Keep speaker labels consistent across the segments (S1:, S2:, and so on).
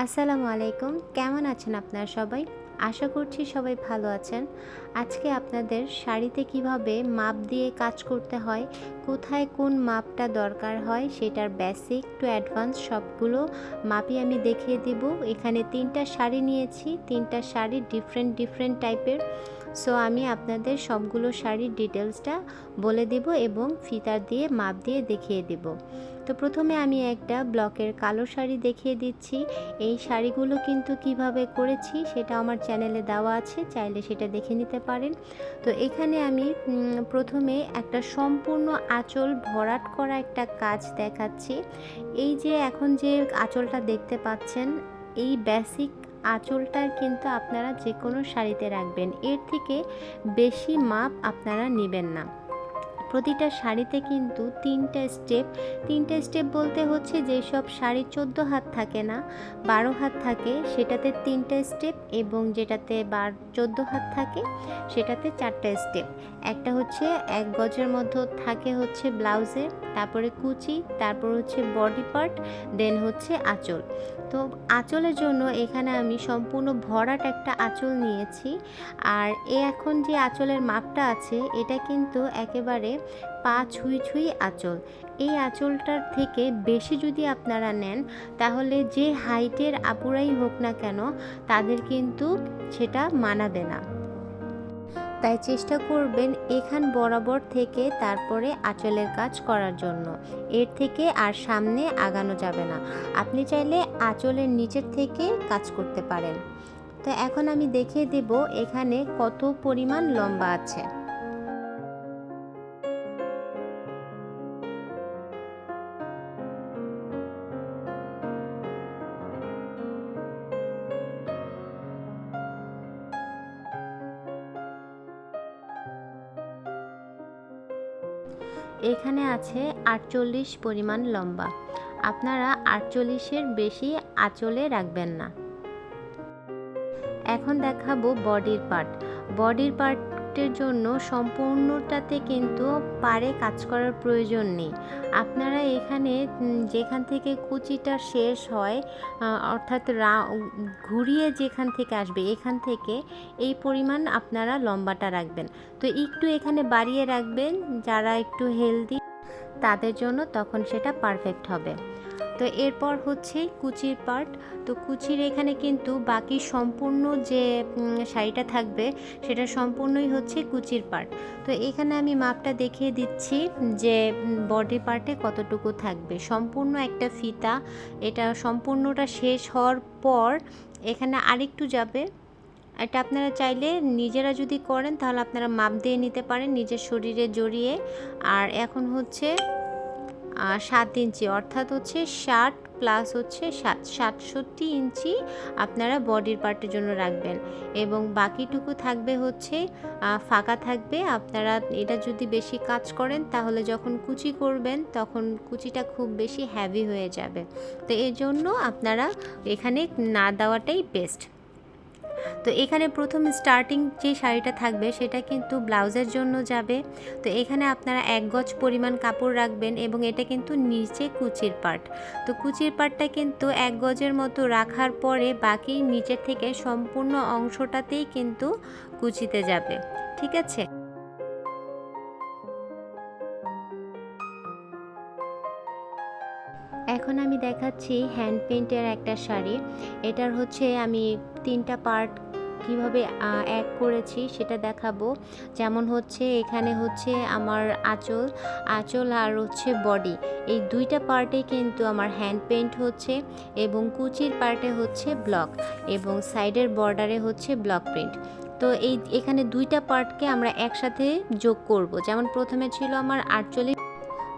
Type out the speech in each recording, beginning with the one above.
S1: আসসালামু আলাইকুম। কেমন আছেন আপনারা সবাই? আশা করছি সবাই ভালো আছেন। আজকে আপনাদের শাড়িতে কীভাবে মাপ দিয়ে কাজ করতে হয়, কোথায় কোন মাপটা দরকার হয়, সেটার বেসিক টু অ্যাডভান্স সবগুলো মাপই আমি দেখিয়ে দিব। এখানে তিনটা শাড়ি নিয়েছি, তিনটা শাড়ি ডিফারেন্ট ডিফারেন্ট টাইপের সো আমি আপনাদের সবগুলো শাড়ির ডিটেলসটা বলে দেব এবং ফিতার দিয়ে, মাপ দিয়ে দেখিয়ে দেব। তো প্রথমে আমি একটা ব্লকের কালো শাড়ি দেখিয়ে দিচ্ছি। এই শাড়িগুলো কিন্তু কীভাবে করেছি সেটা আমার চ্যানেলে দেওয়া আছে, চাইলে সেটা দেখে নিতে পারেন। তো এখানে আমি প্রথমে একটা সম্পূর্ণ আঁচল ভরাট করা একটা কাজ দেখাচ্ছি। এই যে এখন যে আঁচলটা দেখতে পাচ্ছেন, এই বেসিক আঁচলটার কিন্তু আপনারা যে কোনো শাড়িতে রাখবেন। এর থেকে বেশি মাপ আপনারা নেবেন না। প্রতিটা শাড়িতে কিন্তু তিনটা স্টেপ। তিনটা স্টেপ বলতে হচ্ছে যেসব শাড়ি চোদ্দ হাত থাকে না, বারো হাত থাকে, সেটাতে তিনটা স্টেপ এবং যেটাতে বার, চোদ্দ হাত থাকে, সেটাতে চারটা স্টেপ। একটা হচ্ছে এক গজের মধ্যে থাকে হচ্ছে ব্লাউজের, তারপরে কুচি, তারপর হচ্ছে বডি পার্ট, দেন হচ্ছে আঁচল। তো আঁচলের জন্য এখানে আমি সম্পূর্ণ ভরাট একটা আঁচল নিয়েছি। আর এ এখন যে আঁচলের মাপটা আছে, এটা কিন্তু একেবারে পা ছুঁই ছুঁই আঁচল। এই আঁচলটার থেকে বেশি যদি আপনারা নেন, তাহলে যে হাইটের আপুরাই হোক না কেন, তাদের কিন্তু সেটা মানাবে না। তাই চেষ্টা করবেন এখান বরাবর থেকে তারপরে আঁচলের কাজ করার জন্য। এর থেকে আর সামনে আগানো যাবে না। আপনি চাইলে আঁচলের নিচের থেকে কাজ করতে পারেন। তো এখন আমি দেখিয়ে দেব এখানে কত পরিমাণ লম্বা আছে। এখানে আছে আটচল্লিশ পরিমাণ লম্বা। আপনারা আটচল্লিশের বেশি আঁচলে রাখবেন না। এখন দেখাবো বডির পার্ট। বডির পার্টের জন্য সম্পূর্ণটাতে কিন্তু পারে কাজ করার প্রয়োজন নেই। আপনারা এখানে যেখান থেকে কুচিটা শেষ হয় অর্থাৎ রা- ঘুরিয়ে যেখান থেকে আসবে, এখান থেকে এই পরিমাণ আপনারা লম্বাটা রাখবেন। তো একটু এখানে বাড়িয়ে রাখবেন, যারা একটু হেলদি, তাদের জন্য তখন সেটা পারফেক্ট হবে। তো এরপর হচ্ছে কুচির পার্ট তো কুচির এখানে কিন্তু বাকি সম্পূর্ণ যে শাড়িটা থাকবে, সেটা সম্পূর্ণই হচ্ছে কুচির পার্ট তো এখানে আমি মাপটা দেখিয়ে দিচ্ছি যে বডি পার্টে কতটুকু থাকবে। সম্পূর্ণ একটা ফিতা, এটা সম্পূর্ণটা শেষ হওয়ার পর এখানে আরেকটু যাবে। এটা আপনারা চাইলে নিজেরা যদি করেন, তাহলে আপনারা মাপ দিয়ে নিতে পারেন নিজের শরীরে জড়িয়ে। আর এখন হচ্ছে সাত ইঞ্চি, অর্থাৎ হচ্ছে ষাট প্লাস হচ্ছে সাত, সাতষট্টি ইঞ্চি আপনারা বডির পার্টের জন্য রাখবেন। এবং বাকিটুকু থাকবে হচ্ছে ফাঁকা থাকবে। আপনারা এটা যদি বেশি কাজ করেন, তাহলে যখন কুচি করবেন, তখন কুচিটা খুব বেশি হ্যাভি হয়ে যাবে। তো এই জন্য আপনারা এখানে না দেওয়াটাই বেস্ট তো এখানে প্রথম স্টার্টিং যে শাড়িটা থাকবে সেটা কিন্তু ব্লাউজের জন্য যাবে। তো এখানে আপনারা এক গজ পরিমাণ কাপড় রাখবেন এবং এটা কিন্তু নিচে কুচির পার্ট তো কুচির পার্টটা কিন্তু এক গজের মতো রাখার পরে বাকি নিচের থেকে সম্পূর্ণ অংশটাতেই কিন্তু কুচিতে যাবে। ঠিক আছে? এখন আমি দেখাচ্ছি হ্যান্ড পেন্টের একটা শাড়ি। এটার হচ্ছে আমি তিনটা পার্ট কীভাবে এক করেছি সেটা দেখাবো। যেমন হচ্ছে এখানে হচ্ছে আমার আঁচল আঁচল আর হচ্ছে বডি এই দুইটা পার্টে কিন্তু আমার হ্যান্ড পেইন্ট হচ্ছে এবং কুচির পার্টে হচ্ছে ব্লক এবং সাইডের বর্ডারে হচ্ছে ব্লক প্রিন্ট তো এই, এখানে দুইটা পার্টকে আমরা একসাথে যোগ করব। যেমন প্রথমে ছিল আমার আটচল্লিশ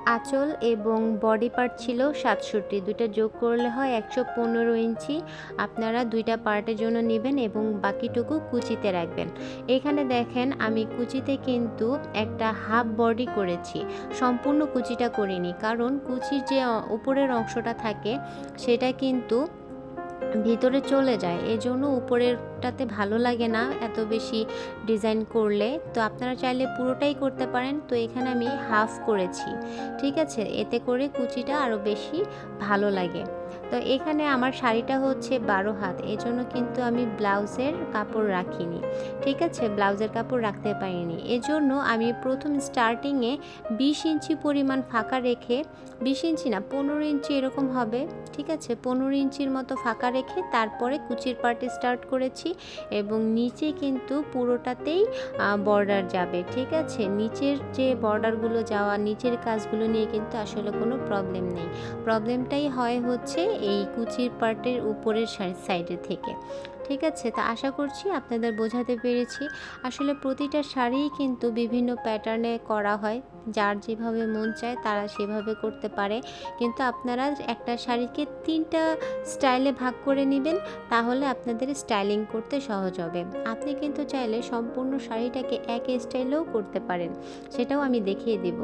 S1: আঁচল এবং বডি পার্ট ছিল সাতষট্টি। দুইটা যোগ করলে হয় একশো পনেরো ইঞ্চি। আপনারা দুইটা পার্টের জন্য নেবেন এবং বাকিটুকু কুচিতে রাখবেন। এখানে দেখেন, আমি কুচিতে কিন্তু একটা হাফ বডি করেছি। সম্পূর্ণ কুচিটা করিনি, কারণ কুচির যে উপরের অংশটা থাকে, সেটা কিন্তু ভিতরে চলে যায়। এই জন্য উপরেরটাতে ভালো লাগে না এত বেশি ডিজাইন করলে। তো আপনারা চাইলে পুরোটাই করতে পারেন। তো এখানে আমি হাফ করেছি। ঠিক আছে? এতে করে কুচিটা আরও বেশি ভালো লাগে। তো এখানে আমার শাড়িটা হচ্ছে বারো হাত। এই জন্য কিন্তু আমি ব্লাউজের কাপড় রাখিনি। ঠিক আছে? ব্লাউজের কাপড় রাখতে পারিনি। এজন্য আমি প্রথম স্টার্টিংয়ে বিশ ইঞ্চি পরিমাণ ফাঁকা রেখে, বিশ ইঞ্চি না, পনেরো ইঞ্চি এরকম হবে। ঠিক আছে? পনেরো ইঞ্চির মতো ফাঁকা রেখে তারপরে কুচির পার্টি স্টার্ট করেছি এবং নিচে কিন্তু পুরোটাতেই বর্ডার যাবে, ঠিক আছে? নিচের যে বর্ডারগুলো যাওয়া, নিচের কাজগুলো নিয়ে কিন্তু আসলে কোনো প্রবলেম নেই। প্রবলেমটাই হয় হচ্ছে এই কুচির পার্টের উপরের সাইডে থেকে। ঠিক আছে, তা আশা করছি আপনাদের বোঝাতে পেরেছি। আসলে প্রতিটা শাড়িই কিন্তু বিভিন্ন প্যাটার্নে করা হয়। যার যেভাবে মন চায় তারা সেভাবে করতে পারে। কিন্তু আপনারা একটা শাড়িকে তিনটা স্টাইলে ভাগ করে নেবেন, তাহলে আপনাদের স্টাইলিং করতে সহজ হবে। আপনি কিন্তু চাইলে সম্পূর্ণ শাড়িটাকে এক স্টাইলেও করতে পারেন। সেটাও আমি দেখিয়ে দেব।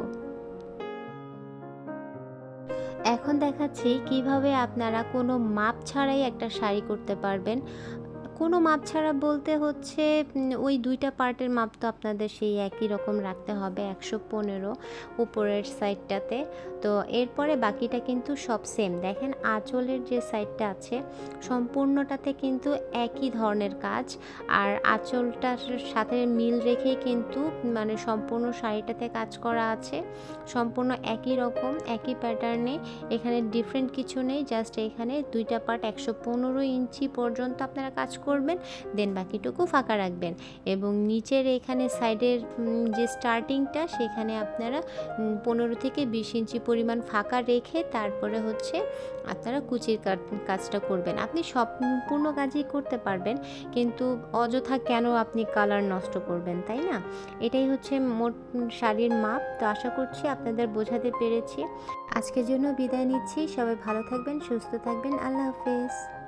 S1: এখন দেখাচ্ছি কীভাবে আপনারা কোনো মাপ ছাড়াই একটা শাড়ি করতে পারবেন। কোনো মাপ ছাড়া বলতে হচ্ছে ওই দুইটা পার্টের মাপ তো আপনাদের সেই একই রকম রাখতে হবে, একশো পনেরো উপরের সাইডটাতে। তো এরপরে বাকিটা কিন্তু সব সেম দেখেন আঁচলের যে সাইডটা আছে, সম্পূর্ণটাতে কিন্তু একই ধরনের কাজ। আর আঁচলটার সাথে মিল রেখেই কিন্তু মানে সম্পূর্ণ শাড়িটাতে কাজ করা আছে। সম্পূর্ণ একই রকম, একই প্যাটার্নে এখানে ডিফারেন্ট কিছু নেই জাস্ট এখানে দুইটা পার্ট একশো পনেরো ইঞ্চি পর্যন্ত আপনারা কাজ করবেন, দেন বাকিটুকু ফাঁকা রাখবেন। এবং নিচের এখানে সাইডের যে স্টার্টিংটা, সেখানে আপনারা পনেরো থেকে বিশ ইঞ্চি পরিমাণ ফাঁকা রেখে তারপরে হচ্ছে আপনারা কুচির কাজটা করবেন। আপনি সম্পূর্ণ কাজই করতে পারবেন, কিন্তু অযথা কেন আপনি কালার নষ্ট করবেন, তাই না? এটাই হচ্ছে মোট শাড়ির মাপ। তো আশা করছি আপনাদের বোঝাতে পেরেছি। আজকের জন্য বিদায় নিচ্ছি। সবাই ভালো থাকবেন, সুস্থ থাকবেন। আল্লাহ হাফেজ।